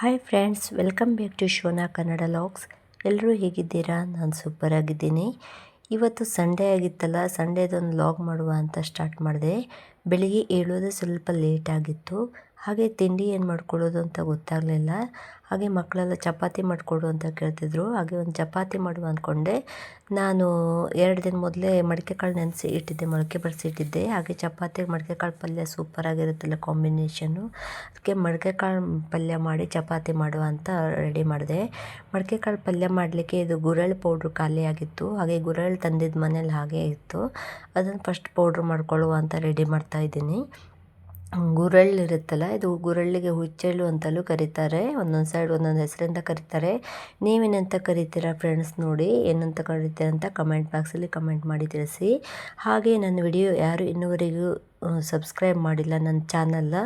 Hi friends welcome back to Shona Kannada vlogs ಎಲ್ಲರೂ ಹೇಗಿದ್ದೀರಾ? ನಾನು ಸೂಪರ್ ಆಗಿದ್ದೀನಿ. ಇವತ್ತು ಸಂಡೇ ಆಗಿತ್ತಲ್ಲ ಸಂಡೇದೊಂದು ಲಾಗ್ ಮಾಡುವ ಅಂತ ಸ್ಟಾರ್ಟ್ ಮಾಡಿದೆ. ಬೆಳಿಗ್ಗೆ ಏಳೋದು ಸ್ವಲ್ಪ ಲೇಟ್ ಆಗಿತ್ತು. ಹಾಗೆ ತಿಂಡಿ ಏನು ಮಾಡ್ಕೊಳ್ಳೋದು ಅಂತ ಗೊತ್ತಾಗಲಿಲ್ಲ. ಹಾಗೆ ಮಕ್ಕಳೆಲ್ಲ ಚಪಾತಿ ಮಾಡಿಕೊಡು ಅಂತ ಕೇಳ್ತಿದ್ರು. ಹಾಗೆ ಒಂದು ಚಪಾತಿ ಮಾಡುವ ಅಂದ್ಕೊಂಡೆ. ನಾನು ಎರಡು ದಿನ ಮೊದಲೇ ಮಡಿಕೆ ಕಾಳು ನೆನೆಸಿ ಇಟ್ಟಿದ್ದೆ ಮೊಳಕೆ ಬರೆಸಿ ಇಟ್ಟಿದ್ದೆ. ಹಾಗೆ ಚಪಾತಿ, ಮಡಿಕೆ ಕಾಳು ಪಲ್ಯ ಸೂಪರಾಗಿರುತ್ತಲ್ಲ ಕಾಂಬಿನೇಷನ್ನು ಅದಕ್ಕೆ ಮಡಿಕೆ ಕಾಳು ಪಲ್ಯ ಮಾಡಿ ಚಪಾತಿ ಮಾಡುವ ಅಂತ ರೆಡಿ ಮಾಡಿದೆ. ಮಡಿಕೆ ಕಾಳು ಪಲ್ಯ ಮಾಡಲಿಕ್ಕೆ ಇದು ಗುರಳ್ ಪೌಡ್ರು ಖಾಲಿಯಾಗಿತ್ತು ಹಾಗೆ ಗುರಳ್ ತಂದಿದ್ದ ಮನೇಲಿ ಹಾಗೆ ಇತ್ತು. ಅದನ್ನು ಫಸ್ಟ್ ಪೌಡ್ರ್ ಮಾಡ್ಕೊಳ್ಳುವ ಅಂತ ರೆಡಿ ಮಾಡ್ತಾ ಇದ್ದೀನಿ. ಗುರಳ್ಳು ಇರುತ್ತಲ್ಲ ಇದು ಗುರಳ್ಳಿಗೆ ಹುಚ್ಚೆಳ್ಳು ಅಂತಲೂ ಕರೀತಾರೆ. ಒಂದೊಂದು ಸೈಡ್ ಒಂದೊಂದು ಹೆಸರಿಂದ ಕರೀತಾರೆ. ನೀವೇನಂತ ಕರಿತೀರಾ ಫ್ರೆಂಡ್ಸ್ ನೋಡಿ, ಏನಂತ ಕರಿತೀರ ಅಂತ ಕಮೆಂಟ್ ಬಾಕ್ಸಲ್ಲಿ ಕಮೆಂಟ್ ಮಾಡಿ ತಿಳಿಸಿ. ಹಾಗೆ ನನ್ನ ವಿಡಿಯೋ ಯಾರು ಇನ್ನುವರೆಗೂ ಸಬ್ಸ್ಕ್ರೈಬ್ ಮಾಡಿಲ್ಲ ನನ್ನ ಚಾನಲ್ನ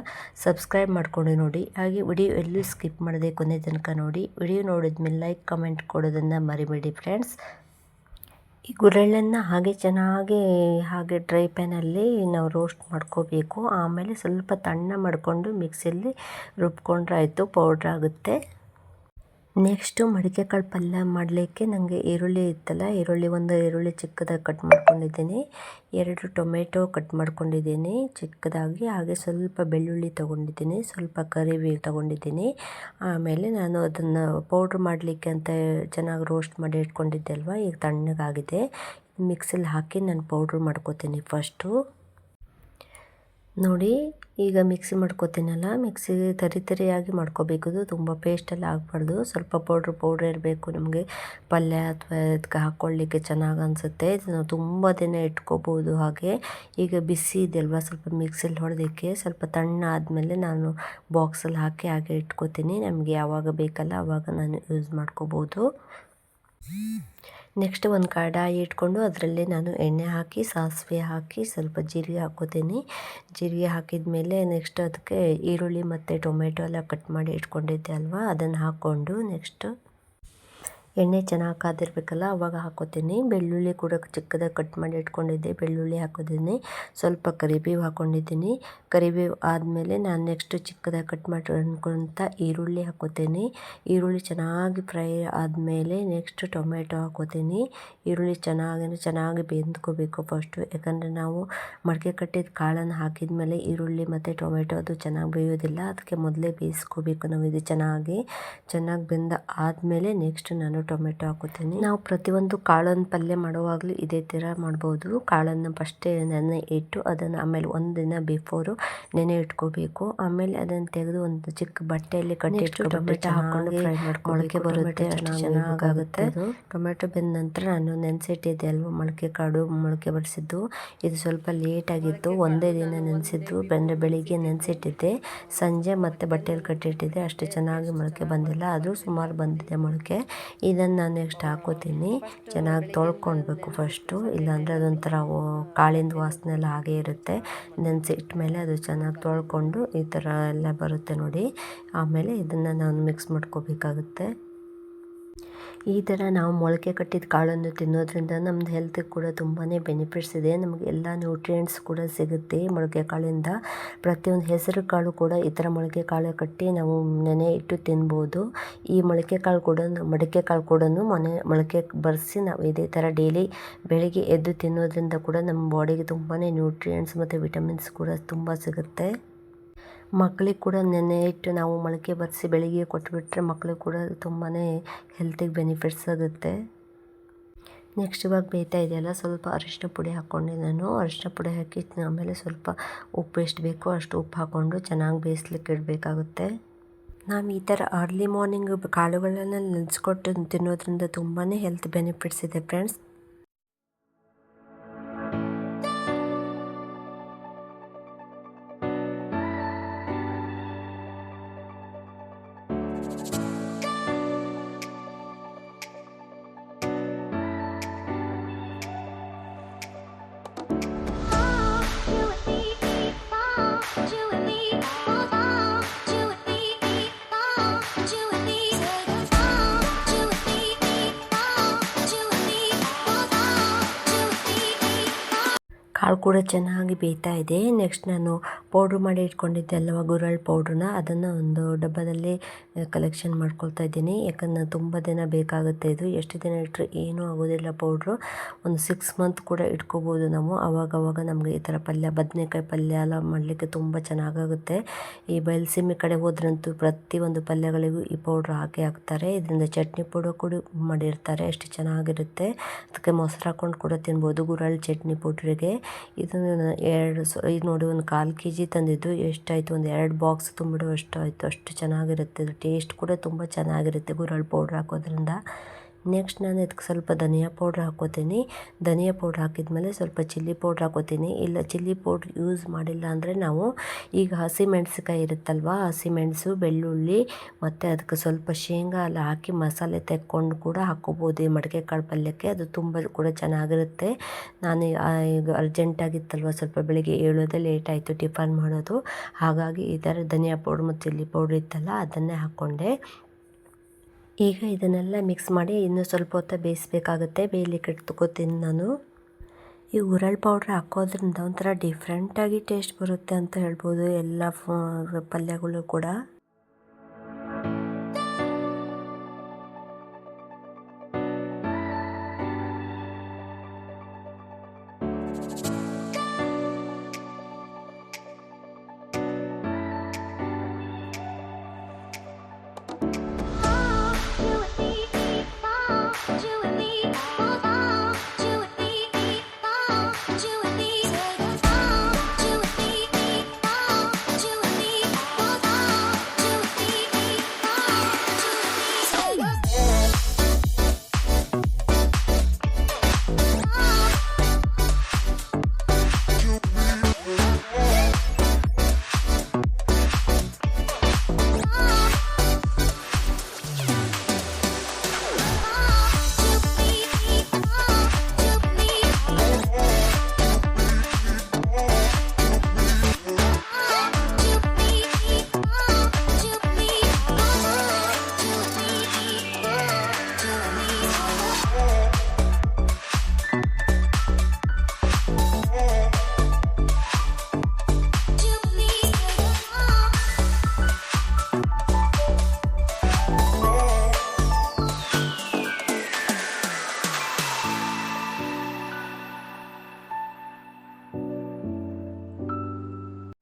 ಸಬ್ಸ್ಕ್ರೈಬ್ ಮಾಡ್ಕೊಂಡು ನೋಡಿ. ಹಾಗೆ ವಿಡಿಯೋ ಎಲ್ಲೂ ಸ್ಕಿಪ್ ಮಾಡದೆ ಕೊನೆ ತನಕ ನೋಡಿ. ವಿಡಿಯೋ ನೋಡಿದ್ಮೇಲೆ ಲೈಕ್ ಕಮೆಂಟ್ ಕೊಡೋದನ್ನು ಮರಿಬೇಡಿ ಫ್ರೆಂಡ್ಸ್ ಈ ಗುರೆಳ್ಳನ್ನು ಹಾಗೆ ಚೆನ್ನಾಗಿ ಹಾಗೆ ಡ್ರೈ ಪ್ಯಾನಲ್ಲಿ ನಾವು ರೋಸ್ಟ್ ಮಾಡ್ಕೋಬೇಕು. ಆಮೇಲೆ ಸ್ವಲ್ಪ ತಣ್ಣ ಮಾಡಿಕೊಂಡು ಮಿಕ್ಸಿಯಲ್ಲಿ ರುಬ್ಕೊಂಡ್ರೆ ಆಯಿತು, ಪೌಡ್ರ್ ಆಗುತ್ತೆ. ನೆಕ್ಸ್ಟು ಮಡಿಕೆ ಕಾಳು ಪಲ್ಯ ಮಾಡಲಿಕ್ಕೆ ನನಗೆ ಈರುಳ್ಳಿ ಇತ್ತಲ್ಲ, ಈರುಳ್ಳಿ ಒಂದು ಈರುಳ್ಳಿ ಚಿಕ್ಕದಾಗಿ ಕಟ್ ಮಾಡ್ಕೊಂಡಿದ್ದೀನಿ. ಎರಡು ಟೊಮೆಟೊ ಕಟ್ ಮಾಡ್ಕೊಂಡಿದ್ದೀನಿ. ಚಿಕ್ಕದಾಗಿ, ಹಾಗೆ ಸ್ವಲ್ಪ ಬೆಳ್ಳುಳ್ಳಿ ತೊಗೊಂಡಿದ್ದೀನಿ, ಸ್ವಲ್ಪ ಕರಿಬೇವು ತೊಗೊಂಡಿದ್ದೀನಿ. ಆಮೇಲೆ ನಾನು ಅದನ್ನು ಪೌಡ್ರ್ ಮಾಡಲಿಕ್ಕೆ ಅಂತ ಚೆನ್ನಾಗಿ ರೋಸ್ಟ್ ಮಾಡಿ ಇಟ್ಕೊಂಡಿದ್ದೆ ಅಲ್ವಾ? ಈಗ ತಣ್ಣಗಾಗಿದೆ. ಮಿಕ್ಸಿಲಿ ಹಾಕಿ ನಾನು ಪೌಡ್ರ್ ಮಾಡ್ಕೋತೀನಿ ಫಸ್ಟು. ನೋಡಿ, ಈಗ ಮಿಕ್ಸಿ ಮಾಡ್ಕೋತೀನಲ್ಲ ಮಿಕ್ಸಿ ತರಿ ತರಿಯಾಗಿ ಮಾಡ್ಕೋಬೇಕು ತುಂಬ ಪೇಸ್ಟೆಲ್ಲ ಆಗಬಾರ್ದು. ಸ್ವಲ್ಪ ಪೌಡ್ರ್ ಪೌಡ್ರ್ ಇರಬೇಕು ನಮಗೆ. ಪಲ್ಯ ಅಥವಾ ಇದಕ್ಕೆ ಹಾಕ್ಕೊಳ್ಳಿಕ್ಕೆ ಚೆನ್ನಾಗಿ ಅನಿಸುತ್ತೆ. ನಾವು ತುಂಬ ದಿನ ಇಟ್ಕೋಬೋದು ಹಾಗೆ. ಈಗ ಬಿಸಿ ಇದೆಯಲ್ವ ಸ್ವಲ್ಪ ಮಿಕ್ಸಿಲಿ ಹೊಡೆದಕ್ಕೆ ಸ್ವಲ್ಪ ತಣ್ಣ ಆದಮೇಲೆ ನಾನು ಬಾಕ್ಸಲ್ಲಿ ಹಾಕಿ ಹಾಗೆ ಇಟ್ಕೋತೀನಿ. ನಮಗೆ ಯಾವಾಗ ಬೇಕಲ್ಲ ಆವಾಗ ನಾನು ಯೂಸ್ ಮಾಡ್ಕೋಬೋದು. ನೆಕ್ಸ್ಟ್ ಒಂದು ಕಡಾಯಿ ಇಟ್ಕೊಂಡು ಅದರಲ್ಲೇ ನಾನು ಎಣ್ಣೆ ಹಾಕಿ, ಸಾಸಿವೆ ಹಾಕಿ, ಸ್ವಲ್ಪ ಜೀರಿಗೆ ಹಾಕೋತೀನಿ. ಜೀರಿಗೆ ಹಾಕಿದ ಮೇಲೆ ನೆಕ್ಸ್ಟ್ ಅದಕ್ಕೆ ಈರುಳ್ಳಿ ಮತ್ತು ಟೊಮೆಟೊ ಎಲ್ಲ ಕಟ್ ಮಾಡಿ ಇಟ್ಕೊಂಡಿದ್ದೆ ಅಲ್ವಾ? ಅದನ್ನು ಹಾಕ್ಕೊಂಡು ನೆಕ್ಸ್ಟ್ ಎಣ್ಣೆ ಚೆನ್ನಾಗಿ ಕಾದಿರಬೇಕಲ್ಲ, ಅವಾಗ ಹಾಕೋತೀನಿ. ಬೆಳ್ಳುಳ್ಳಿ ಕೂಡ ಚಿಕ್ಕದಾಗಿ ಕಟ್ ಮಾಡಿ ಇಟ್ಕೊಂಡಿದ್ದೆ. ಬೆಳ್ಳುಳ್ಳಿ ಹಾಕೋದಿದ್ದೀನಿ ಸ್ವಲ್ಪ ಕರಿಬೇವು ಹಾಕ್ಕೊಂಡಿದ್ದೀನಿ ಕರಿಬೇವು ಆದಮೇಲೆ ನಾನು ನೆಕ್ಸ್ಟ್ ಚಿಕ್ಕದಾಗಿ ಕಟ್ ಮಾಡಿ ಅಂದ್ಕೊಂತ ಈರುಳ್ಳಿ ಹಾಕೋತೀನಿ. ಈರುಳ್ಳಿ ಚೆನ್ನಾಗಿ ಫ್ರೈ ಆದಮೇಲೆ ನೆಕ್ಸ್ಟ್ ಟೊಮೆಟೊ ಹಾಕೋತೀನಿ. ಈರುಳ್ಳಿ ಚೆನ್ನಾಗಿ ಚೆನ್ನಾಗಿ ಬೆಂದ್ಕೋಬೇಕು ಫಸ್ಟು ಯಾಕಂದರೆ ನಾವು ಮಡಿಕೆ ಕಟ್ಟಿದ ಕಾಳನ್ನು ಹಾಕಿದ ಮೇಲೆ ಈರುಳ್ಳಿ ಮತ್ತು ಟೊಮೆಟೊ ಅದು ಚೆನ್ನಾಗಿ ಬೇಯೋದಿಲ್ಲ. ಅದಕ್ಕೆ ಮೊದಲೇ ಬೇಯಿಸ್ಕೋಬೇಕು ನಾವು ಇದು ಚೆನ್ನಾಗಿ. ಚೆನ್ನಾಗಿ ಬೆಂದ ಆದಮೇಲೆ ನೆಕ್ಸ್ಟ್ ನಾನು ಟೊಮೆಟೊ ಹಾಕೋತೀನಿ. ನಾವು ಪ್ರತಿಯೊಂದು ಕಾಳನ್ನು ಪಲ್ಯ ಮಾಡುವಾಗಲೂ ಇದೇ ಥರ ಮಾಡ್ಬೋದು. ಕಾಳನ್ನು ಫಸ್ಟೇ ನೆನೆ ಇಟ್ಟು ಅದನ್ನು ಆಮೇಲೆ ಒಂದು ದಿನ ಬಿಫೋರು ನೆನೆ ಇಟ್ಕೋಬೇಕು. ಆಮೇಲೆ ಅದನ್ನು ತೆಗೆದು ಒಂದು ಚಿಕ್ಕ ಬಟ್ಟೆಯಲ್ಲಿ ಕಟ್ಟಿ ಟೊಮೆಟೊ ಹಾಕೊಂಡು ಫ್ರೈ ಮೊಳಕೆ ಬರುತ್ತೆ ಚೆನ್ನಾಗಾಗುತ್ತೆ ಟೊಮೆಟೊ ಬೆಂದ ನಂತರ ನಾನು ನೆನೆಸಿಟ್ಟಿದ್ದೆ ಅಲ್ವಾ ಮೊಳಕೆ ಕಾಡು ಮೊಳಕೆ ಬಡಿಸಿದ್ದು. ಇದು ಸ್ವಲ್ಪ ಲೇಟ್ ಆಗಿತ್ತು. ಒಂದೇ ದಿನ ನೆನೆಸಿದ್ದು. ಬೆಂದ್ರೆ ಬೆಳಿಗ್ಗೆ ನೆನೆಸಿಟ್ಟಿದ್ದೆ. ಸಂಜೆ ಮತ್ತೆ ಬಟ್ಟೆಯಲ್ಲಿ ಕಟ್ಟಿಟ್ಟಿದ್ದೆ. ಅಷ್ಟು ಚೆನ್ನಾಗಿ ಮೊಳಕೆ ಬಂದಿಲ್ಲ. ಅದು ಸುಮಾರು ಬಂದಿದೆ ಮೊಳಕೆ. ಇದನ್ನು ನಾನು ನೆಕ್ಸ್ಟ್ ಹಾಕೋತೀನಿ. ಚೆನ್ನಾಗಿ ತೊಳ್ಕೊಳ್ಬೇಕು ಫಸ್ಟು ಇಲ್ಲಾಂದರೆ ಅದೊಂಥರ ಕಾಳಿಂದ ವಾಸನೆ ಎಲ್ಲ ಹಾಗೆ ಇರುತ್ತೆ. ನೆನೆಸಿಟ್ಟ ಮೇಲೆ ಅದು ಚೆನ್ನಾಗಿ ತೊಳ್ಕೊಂಡು ಈ ಥರ ಎಲ್ಲ ಬರುತ್ತೆ ನೋಡಿ. ಆಮೇಲೆ ಇದನ್ನು ನಾನು ಮಿಕ್ಸ್ ಮಾಡ್ಕೋಬೇಕಾಗುತ್ತೆ. ಈ ಥರ ನಾವು ಮೊಳಕೆ ಕಟ್ಟಿದ ಕಾಳನ್ನು ತಿನ್ನೋದ್ರಿಂದ ನಮ್ದು ಹೆಲ್ತಿಗೆ ಕೂಡ ತುಂಬಾ ಬೆನಿಫಿಟ್ಸ್ ಇದೆ. ನಮಗೆ ಎಲ್ಲ ನ್ಯೂಟ್ರಿಯೆಂಟ್ಸ್ ಕೂಡ ಸಿಗುತ್ತೆ ಮೊಳಕೆ ಕಾಳಿಂದ. ಪ್ರತಿಯೊಂದು ಹೆಸರು ಕಾಳು ಕೂಡ ಈ ಥರ ಮೊಳಕೆ ಕಾಳು ಕಟ್ಟಿ ನಾವು ನೆನೆ ಇಟ್ಟು ತಿನ್ಬೋದು. ಈ ಮೊಳಕೆ ಕಾಳು ಕೂಡ ಮಡಿಕೆ ಕಾಳು ಕೂಡ ಮನೆ ಮೊಳಕೆ ಬರೆಸಿ ನಾವು ಇದೇ ಥರ ಡೈಲಿ ಬೆಳಿಗ್ಗೆ ಎದ್ದು ತಿನ್ನೋದ್ರಿಂದ ಕೂಡ ನಮ್ಮ ಬಾಡಿಗೆ ತುಂಬಾ ನ್ಯೂಟ್ರಿಯೆಂಟ್ಸ್ ಮತ್ತು ವಿಟಮಿನ್ಸ್ ಕೂಡ ತುಂಬ ಸಿಗುತ್ತೆ. ಮಕ್ಳಿಗೆ ಕೂಡ ನೆನೆ ಇಟ್ಟು ನಾವು ಮೊಳಕೆ ಬರಿಸಿ ಬೆಳಿಗ್ಗೆ ಕೊಟ್ಬಿಟ್ರೆ ಮಕ್ಕಳು ಕೂಡ ತುಂಬಾ ಹೆಲ್ತಿಗೆ ಬೆನಿಫಿಟ್ಸ್ ಆಗುತ್ತೆ. ನೆಕ್ಸ್ಟ್ ಇವಾಗ ಬೇಯ್ತಾ ಇದೆಯಲ್ಲ, ಸ್ವಲ್ಪ ಅರಿಶಿನ ಪುಡಿ ಹಾಕ್ಕೊಂಡೆ ನಾನು. ಅರಿಶಿನ ಪುಡಿ ಹಾಕಿ ಆಮೇಲೆ ಸ್ವಲ್ಪ ಉಪ್ಪು ಎಷ್ಟು ಬೇಕೋ ಅಷ್ಟು ಉಪ್ಪು ಹಾಕ್ಕೊಂಡು ಚೆನ್ನಾಗಿ ಬೇಯಿಸ್ಲಿಕ್ಕೆ ಇಡಬೇಕಾಗುತ್ತೆ. ನಾವು ಈ ಥರ ಅರ್ಲಿ ಮಾರ್ನಿಂಗ್ ಕಾಳುಗಳನ್ನ ನೆನೆಸ್ಕೊಟ್ಟು ತಿನ್ನೋದ್ರಿಂದ ತುಂಬಾ ಹೆಲ್ತ್ ಬೆನಿಫಿಟ್ಸ್ ಇದೆ ಫ್ರೆಂಡ್ಸ್ ಕಾಳು ಕೂಡ ಚೆನ್ನಾಗಿ ಬೇಯ್ತಾ ಇದೆ. ನೆಕ್ಸ್ಟ್ ನಾನು ಪೌಡ್ರ್ ಮಾಡಿ ಇಟ್ಕೊಂಡಿದ್ದೆ ಅಲ್ವ ಗುರಳ್ ಪೌಡ್ರನ್ನ ಅದನ್ನು ಒಂದು ಡಬ್ಬದಲ್ಲಿ ಕಲೆಕ್ಷನ್ ಮಾಡ್ಕೊಳ್ತಾ ಇದ್ದೀನಿ. ಯಾಕಂದ್ರೆ ತುಂಬ ದಿನ ಬೇಕಾಗುತ್ತೆ ಇದು. ಎಷ್ಟು ದಿನ ಇಟ್ಟರೆ ಏನೂ ಆಗೋದಿಲ್ಲ ಪೌಡ್ರು ಒಂದು ಸಿಕ್ಸ್ ಮಂತ್ ಕೂಡ ಇಟ್ಕೋಬೋದು ನಾವು. ಅವಾಗವಾಗ ನಮಗೆ ಈ ಥರ ಪಲ್ಯ, ಬದನೆಕಾಯಿ ಪಲ್ಯ ಎಲ್ಲ ಮಾಡಲಿಕ್ಕೆ ತುಂಬ ಚೆನ್ನಾಗಾಗುತ್ತೆ. ಈ ಬಯಲುಸೀಮೆ ಕಡೆ ಹೋದ್ರಂತೂ ಪ್ರತಿಯೊಂದು ಪಲ್ಯಗಳಿಗೂ ಈ ಪೌಡ್ರ್ ಹಾಕಿ ಹಾಕ್ತಾರೆ. ಇದರಿಂದ ಚಟ್ನಿ ಪೌಡರ್ ಕೂಡ ಮಾಡಿರ್ತಾರೆ. ಎಷ್ಟು ಚೆನ್ನಾಗಿರುತ್ತೆ. ಅದಕ್ಕೆ ಮೊಸರು ಹಾಕ್ಕೊಂಡು ಕೂಡ ತಿನ್ಬೋದು ಗುರಳ್ ಚಟ್ನಿ ಪೌಡ್ರಿಗೆ ಇದನ್ನು ಎರಡು ಸೊ, ಇದು ನೋಡಿ ಒಂದು ಕಾಲು ಕೆ ಜಿ ತಂದಿದ್ದು, ಎಷ್ಟಾಯಿತು? ಒಂದು ಎರಡು ಬಾಕ್ಸ್ ತುಂಬಿಡುವಷ್ಟು ಆಯಿತು. ಅಷ್ಟು ಚೆನ್ನಾಗಿರುತ್ತೆ. ಟೇಸ್ಟ್ ಕೂಡ ತುಂಬ ಚೆನ್ನಾಗಿರುತ್ತೆ. ಗುರಳ್ ಪೌಡ್ರ್ ಹಾಕೋದ್ರಿಂದ. ನೆಕ್ಸ್ಟ್ ನಾನು ಇದಕ್ಕೆ ಸ್ವಲ್ಪ ಧನಿಯಾ ಪೌಡ್ರ್ ಹಾಕ್ಕೋತೀನಿ ಧನಿಯಾ ಪೌಡ್ರ್ ಹಾಕಿದ್ಮೇಲೆ ಸ್ವಲ್ಪ ಚಿಲ್ಲಿ ಪೌಡ್ರ್ ಹಾಕೋತೀನಿ. ಇಲ್ಲ ಚಿಲ್ಲಿ ಪೌಡ್ರ್ ಯೂಸ್ ಮಾಡಿಲ್ಲ ಅಂದರೆ ನಾವು ಈಗ ಹಸಿಮೆಣಸಿಕಾಯಿ ಇರುತ್ತಲ್ವ ಹಸಿಮೆಣಸು ಬೆಳ್ಳುಳ್ಳಿ ಮತ್ತು ಅದಕ್ಕೆ ಸ್ವಲ್ಪ ಶೇಂಗಾ ಎಲ್ಲ ಹಾಕಿ ಮಸಾಲೆ ತೆಕ್ಕೊಂಡು ಕೂಡ ಹಾಕ್ಕೋಬೋದು ಈ ಮಡಿಕೆ ಕಾಳು ಪಲ್ಯಕ್ಕೆ. ಅದು ತುಂಬ ಕೂಡ ಚೆನ್ನಾಗಿರುತ್ತೆ. ನಾನು ಈಗ ಅರ್ಜೆಂಟಾಗಿತ್ತಲ್ವ ಸ್ವಲ್ಪ ಬೆಳಿಗ್ಗೆ ಏಳೋದೇ ಲೇಟ್ ಆಯಿತು ಟಿಫನ್ ಮಾಡೋದು. ಹಾಗಾಗಿ ಈ ಥರ ಧನಿಯಾ ಪೌಡ್ರ್ ಮತ್ತು ಚಿಲ್ಲಿ ಪೌಡ್ರ್ ಇತ್ತಲ್ಲ, ಅದನ್ನೇ ಹಾಕ್ಕೊಂಡೆ ಈಗ ಇದನ್ನೆಲ್ಲ ಮಿಕ್ಸ್ ಮಾಡಿ ಇನ್ನೂ ಸ್ವಲ್ಪ ಹೊತ್ತು ಬೇಯಿಸ್ಬೇಕಾಗುತ್ತೆ. ಬೇಯಲಿಕ್ಕೆ ಇಟ್ಕೋತೀನಿ ನಾನು. ಈ ಉರಳ್ ಪೌಡ್ರ್ ಹಾಕೋದ್ರಿಂದ ಒಂಥರ ಡಿಫ್ರೆಂಟಾಗಿ ಟೇಸ್ಟ್ ಬರುತ್ತೆ ಅಂತ ಹೇಳ್ಬೋದು ಎಲ್ಲ ಪಲ್ಯಗಳು ಕೂಡ.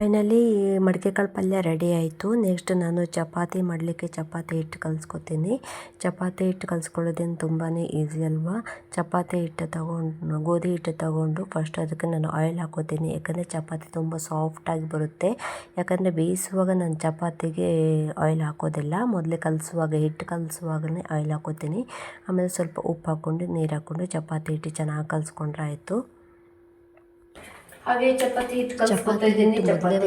ಫೈನಲಿ ಮಡಿಕೆ ಕಾಳು ಪಲ್ಯ ರೆಡಿ ಆಯಿತು. ನೆಕ್ಸ್ಟ್ ನಾನು ಚಪಾತಿ ಮಾಡಲಿಕ್ಕೆ ಚಪಾತಿ ಹಿಟ್ಟು ಕಲಿಸ್ಕೊತೀನಿ. ಚಪಾತಿ ಹಿಟ್ಟು ಕಲಿಸ್ಕೊಳ್ಳೋದೇನು ತುಂಬಾ ಈಸಿ ಅಲ್ವಾ? ಚಪಾತಿ ಹಿಟ್ಟು ತಗೊಂಡು, ಗೋಧಿ ಹಿಟ್ಟು ತಗೊಂಡು ಫಸ್ಟ್ ಅದಕ್ಕೆ ನಾನು ಆಯಿಲ್ ಹಾಕೋತೀನಿ ಯಾಕಂದರೆ ಚಪಾತಿ ತುಂಬ ಸಾಫ್ಟಾಗಿ ಬರುತ್ತೆ. ಯಾಕಂದರೆ ಬೇಯಿಸುವಾಗ ನಾನು ಚಪಾತಿಗೆ ಆಯಿಲ್ ಹಾಕೋದಿಲ್ಲ. ಮೊದಲೇ ಕಲಿಸುವಾಗ, ಹಿಟ್ಟು ಕಲಿಸುವಾಗಲೇ ಆಯಿಲ್ ಹಾಕೋತೀನಿ ಆಮೇಲೆ ಸ್ವಲ್ಪ ಉಪ್ಪು ಹಾಕ್ಕೊಂಡು, ನೀರು ಹಾಕ್ಕೊಂಡು ಚಪಾತಿ ಹಿಟ್ಟು ಚೆನ್ನಾಗಿ ಕಲಿಸ್ಕೊಂಡ್ರೆ ಆಯಿತು. ಹಾಗೆ ಚಪಾತಿ ಚಪಾತಿ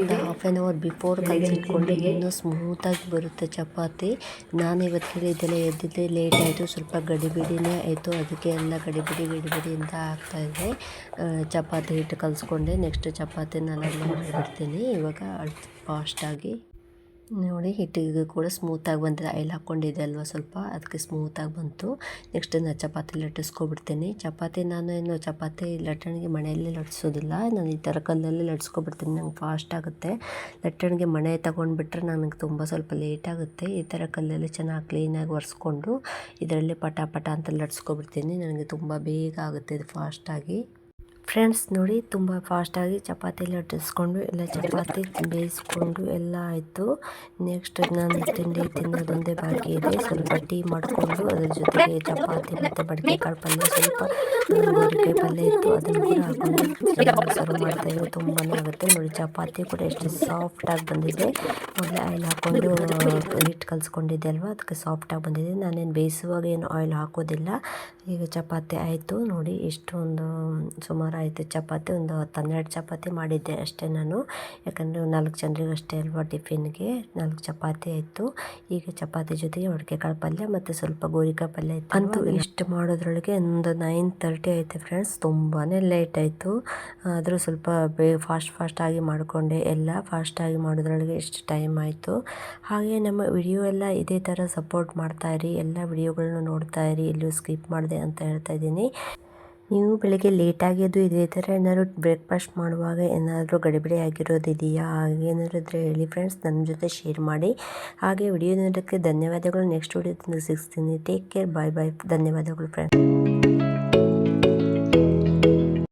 ಒಂದು ಹಾಫ್ ಆನ್ ಅವರ್ ಬಿಫೋರ್ ಕಲಿಸಿಟ್ಕೊಂಡು ಇನ್ನೂ ಸ್ಮೂತಾಗಿ ಬರುತ್ತೆ ಚಪಾತಿ. ನಾನು ಇವತ್ತು ಹೇಳಿದ್ದೆಲ್ಲ ಎದ್ದಿದ್ದೆ ಲೇಟ್ ಆಯಿತು ಸ್ವಲ್ಪ ಗಡಿಬಿಡಿನೇ ಆಯಿತು. ಅದಕ್ಕೆ ಎಲ್ಲ ಗಡಿಬಿಡಿ ಗಡಿಬಿಡಿ ಅಂತ ಆಗ್ತಾಯಿದೆ ಚಪಾತಿ ಹಿಟ್ಟು ಕಲಿಸ್ಕೊಂಡೆ. ನೆಕ್ಸ್ಟ್ ಚಪಾತಿ ನಾನೆಲ್ಲ ಮಾಡಿಬಿಡ್ತೀನಿ. ಇವಾಗ ಫಾಸ್ಟಾಗಿ ನೋಡಿ ಹಿಟ್ಟಿಗೆ ಕೂಡ ಸ್ಮೂತಾಗಿ ಬಂದಿದೆ. ಆಯಿಲ್ ಹಾಕ್ಕೊಂಡಿದ್ದೆ ಅಲ್ವ ಸ್ವಲ್ಪ? ಅದಕ್ಕೆ ಸ್ಮೂತಾಗಿ ಬಂತು. ನೆಕ್ಸ್ಟ್ ನಾನು ಚಪಾತಿ ಲಟ್ಟಿಸ್ಕೊಬಿಡ್ತೀನಿ. ಚಪಾತಿ ನಾನು ಏನು ಚಪಾತಿ ಲಟ್ಟಣಿಗೆ ಮನೆಯಲ್ಲಿ ಲಟ್ಟಿಸೋದಿಲ್ಲ. ನಾನು ಈ ಥರ ಕಲ್ಲಲ್ಲಿ ಲಟ್ಸ್ಕೊಬಿಡ್ತೀನಿ ನಂಗೆ ಫಾಸ್ಟ್ ಆಗುತ್ತೆ. ಲಟ್ಟಣಿಗೆ ಮಣೆ ತೊಗೊಂಡ್ಬಿಟ್ರೆ ನನಗೆ ತುಂಬ ಸ್ವಲ್ಪ ಲೇಟ್ ಆಗುತ್ತೆ. ಈ ಥರ ಕಲ್ಲಲ್ಲಿ ಚೆನ್ನಾಗಿ ಕ್ಲೀನಾಗಿ ಒರೆಸ್ಕೊಂಡು ಇದರಲ್ಲಿ ಪಟ ಪಟ ಅಂತ ಲಟ್ಸ್ಕೊಬಿಡ್ತೀನಿ ನನಗೆ ತುಂಬ ಬೇಗ ಆಗುತ್ತೆ ಇದು ಫಾಸ್ಟಾಗಿ ಫ್ರೆಂಡ್ಸ್ ನೋಡಿ ತುಂಬ ಫಾಸ್ಟಾಗಿ ಚಪಾತಿ ಲಟ್ಟಿಸ್ಕೊಂಡು ಎಲ್ಲ ಚಪಾತಿ ಬೇಯಿಸ್ಕೊಂಡು ಎಲ್ಲ ಆಯಿತು. ನೆಕ್ಸ್ಟ್ ನಾನು ತಿಂಡಿ ತಿನ್ನೋದೊಂದೇ ಬಾಕಿ ಇದೆ. ಸ್ವಲ್ಪ ಟೀ ಮಾಡಿಕೊಂಡು ಅದ್ರ ಜೊತೆಗೆ ಚಪಾತಿ ಮತ್ತು ಮಡಿಕೆಕಾಳು ಪಲ್ಯ ಸ್ವಲ್ಪ ಮಡಿಕೆ ಪಲ್ಯ ಇತ್ತು, ಅದನ್ನು ಕೂಡ ಹಾಕೊಂಡು ಸರ್ವ್ ತುಂಬಾ ಆಗುತ್ತೆ. ನೋಡಿ, ಚಪಾತಿ ಕೂಡ ಎಷ್ಟು ಸಾಫ್ಟಾಗಿ ಬಂದಿದೆ. ಮೊದಲೇ ಆಯಿಲ್ ಹಾಕ್ಕೊಂಡು ಹಿಟ್ಟು ಕಲಿಸ್ಕೊಂಡಿದ್ದೆ ಅಲ್ವಾ? ಅದಕ್ಕೆ ಸಾಫ್ಟಾಗಿ ಬಂದಿದೆ. ನಾನೇನು ಬೇಯಿಸುವಾಗ ಏನು ಆಯಿಲ್ ಹಾಕೋದಿಲ್ಲ. ಈಗ ಚಪಾತಿ ಆಯಿತು. ನೋಡಿ, ಇಷ್ಟೊಂದು, ಸುಮಾರು ಆಯಿತು. ಚಪಾತಿ ಒಂದು ಹತ್ತು ಹನ್ನೆರಡು ಚಪಾತಿ ಮಾಡಿದ್ದೆ ಅಷ್ಟೇ ನಾನು. ಯಾಕಂದರೆ ನಾಲ್ಕು ಜನರಿಗೆ ಅಷ್ಟೇ ಅಲ್ವ ಟಿಫಿನ್ಗೆ. ನಾಲ್ಕು ಚಪಾತಿ ಆಯಿತು. ಈಗ ಚಪಾತಿ ಜೊತೆಗೆ ಮಡಿಕೆಕಾಳು ಪಲ್ಯ ಮತ್ತು ಸ್ವಲ್ಪ ಗೋರಿಕಾಯಿ ಪಲ್ಯ ಇತ್ತು ಅಂತೂ ಇಷ್ಟು ಮಾಡೋದ್ರೊಳಗೆ ಒಂದು ನೈನ್ ತರ್ಟಿ ಆಯಿತು ಫ್ರೆಂಡ್ಸ್ ತುಂಬಾ ಲೇಟ್ ಆಯಿತು. ಆದರೂ ಸ್ವಲ್ಪ ಬೇ ಫಾಸ್ಟ್ ಫಾಸ್ಟಾಗಿ ಮಾಡಿಕೊಂಡೆ. ಎಲ್ಲ ಫಾಸ್ಟಾಗಿ ಮಾಡೋದ್ರೊಳಗೆ ಇಷ್ಟು ಟೈಮ್ ಆಯಿತು. ಹಾಗೆ ನಮ್ಮ ವಿಡಿಯೋ ಎಲ್ಲ ಇದೇ ಥರ ಸಪೋರ್ಟ್ ಮಾಡ್ತಾಯಿರಿ ಎಲ್ಲ ವಿಡಿಯೋಗಳನ್ನ ನೋಡ್ತಾ ಇರಿ. ಎಲ್ಲೂ ಸ್ಕಿಪ್ ಮಾಡಿದೆ ಅಂತ ಹೇಳ್ತಾ ಇದ್ದೀನಿ. ನೀವು ಬೆಳಿಗ್ಗೆ ಲೇಟಾಗಿ ಅದು ಇದೇ ಥರ ಏನಾದ್ರು ಬ್ರೇಕ್ಫಾಸ್ಟ್ ಮಾಡುವಾಗ ಏನಾದರೂ ಗಡಿಬಿಡಿ ಆಗಿರೋದಿದೆಯಾ? ಹಾಗೇನಾದ್ರು ಇದ್ದರೆ ಹೇಳಿ ಫ್ರೆಂಡ್ಸ್ ನನ್ನ ಜೊತೆ ಶೇರ್ ಮಾಡಿ. ಹಾಗೆ ವಿಡಿಯೋ ನೋಡೋದಕ್ಕೆ ಧನ್ಯವಾದಗಳು. ನೆಕ್ಸ್ಟ್ ವಿಡಿಯೋದಿಂದ ಸಿಗ್ತೀನಿ. ಟೇಕ್ ಕೇರ್ ಬಾಯ್ ಬಾಯ್ ಧನ್ಯವಾದಗಳು ಫ್ರೆಂಡ್ಸ್